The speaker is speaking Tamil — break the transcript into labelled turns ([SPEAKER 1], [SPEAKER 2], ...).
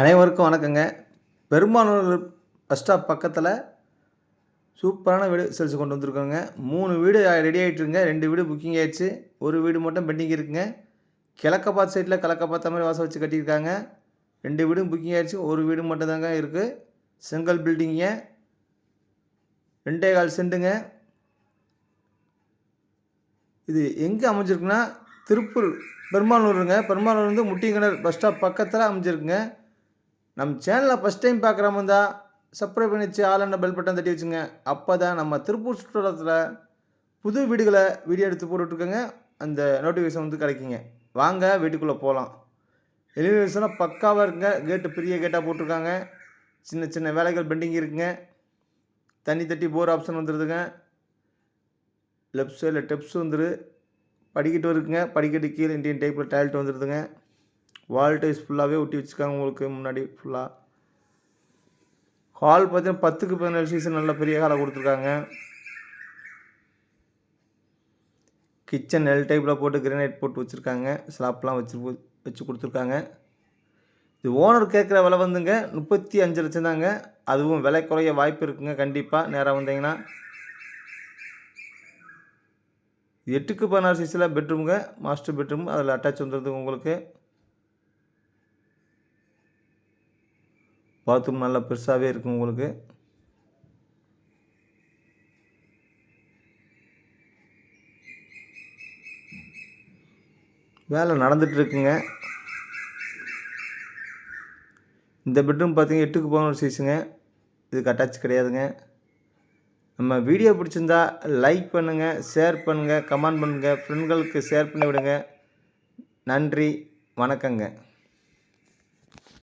[SPEAKER 1] அனைவருக்கும் வணக்கங்க. பெரும்பாலூர் பஸ் ஸ்டாப் பக்கத்தில் சூப்பரான வீடு சேல்ஸ் கொண்டு வந்திருக்கோங்க. மூணு வீடு ரெடி ஆகிட்டுருங்க ரெண்டு வீடு புக்கிங் ஆகிடுச்சு ஒரு வீடு மட்டும் பெண்டிங் இருக்குங்க. கிழக்கப்பாத் சைட்டில் கிழக்க பார்த்த மாதிரி வாசல் வச்சு கட்டியிருக்காங்க. ரெண்டு வீடும் புக்கிங் ஆகிடுச்சு ஒரு வீடு மட்டும் தாங்க இருக்குது செங்கல் பில்டிங்க ரெண்டே கால் செண்டுங்க இது எங்கே அமைஞ்சிருக்குன்னா திருப்பூர். பெருமாளூருங்க பெருமாளூர் வந்து முட்டிங்கிணர் பஸ் ஸ்டாப் பக்கத்தில் அமைஞ்சிருக்குங்க. நம்ம சேனலை ஃபஸ்ட் டைம் பார்க்குறவங்க தான் சப்ஸ்கிரைப் பண்ணிச்சு பெல் பட்டன் தட்டி வச்சுங்க. அப்போ தான் நம்ம திருப்பூர் சுற்றுலாத்தில் புது வீடுகளை வீடியோ எடுத்து போட்டுட்ருக்கோங்க. அந்த நோட்டிஃபிகேஷன் வந்து கிடைக்குங்க. வாங்க வீட்டுக்குள்ளே போகலாம் எலிவேஷனாக பக்காவாக இருக்குங்க. கேட்டு பெரிய கேட்டாக போட்டிருக்காங்க. சின்ன சின்ன வேலைகள் பெண்டிங் இருக்குங்க. தண்ணி தட்டி போர் ஆப்ஷன் வந்துடுதுங்க லெஃப்ட் சைடில் டெப்ஸ் வந்துடு படிக்கட்டு இருக்குங்க. படிக்கட்டு கீழே இண்டியன் டைப்பில் டாய்லெட் வந்துடுதுங்க வால் டைல்ஸ் ஃபுல்லாகவே ஒட்டி வச்சுருக்காங்க உங்களுக்கு முன்னாடி ஃபுல்லாக ஹால் பார்த்தீங்கன்னா பத்துக்கு பதினேழு சீசன் நல்ல பெரிய ஹாலாக கொடுத்துருக்காங்க. கிச்சன் எல் டைப்பில் போட்டு கிரேனைட் போட்டு வச்சுருக்காங்க. ஸ்லாப்லாம் வச்சு வச்சு கொடுத்துருக்காங்க. இது ஓனர் கேட்குற விலை வந்துங்க முப்பத்தி அஞ்சு லட்சம் தாங்க. அதுவும் விலை குறைய வாய்ப்பு இருக்குங்க கண்டிப்பாக நேராக வந்தீங்கன்னா. இது எட்டுக்கு பதினாறு சீஸில் பெட்ரூமுங்க மாஸ்டர் பெட்ரூம் அதில் அட்டாச் வந்துடுது உங்களுக்கு. பாத்ரூம் நல்லா பெருசாகவே இருக்கும் உங்களுக்கு. வேலை நடந்துட்டு இருக்குங்க. இந்த பெட்ரூம் பார்த்தீங்க எட்டுக்கு பதினோரு சைஸுங்க இதுக்கு அட்டாச் கிடையாதுங்க. நம்ம வீடியோ பிடிச்சிருந்தா லைக் பண்ணுங்கள் ஷேர் பண்ணுங்கள் கமெண்ட் பண்ணுங்கள் ஃப்ரெண்ட்களுக்கு ஷேர் பண்ணி விடுங்க. நன்றி வணக்கங்க.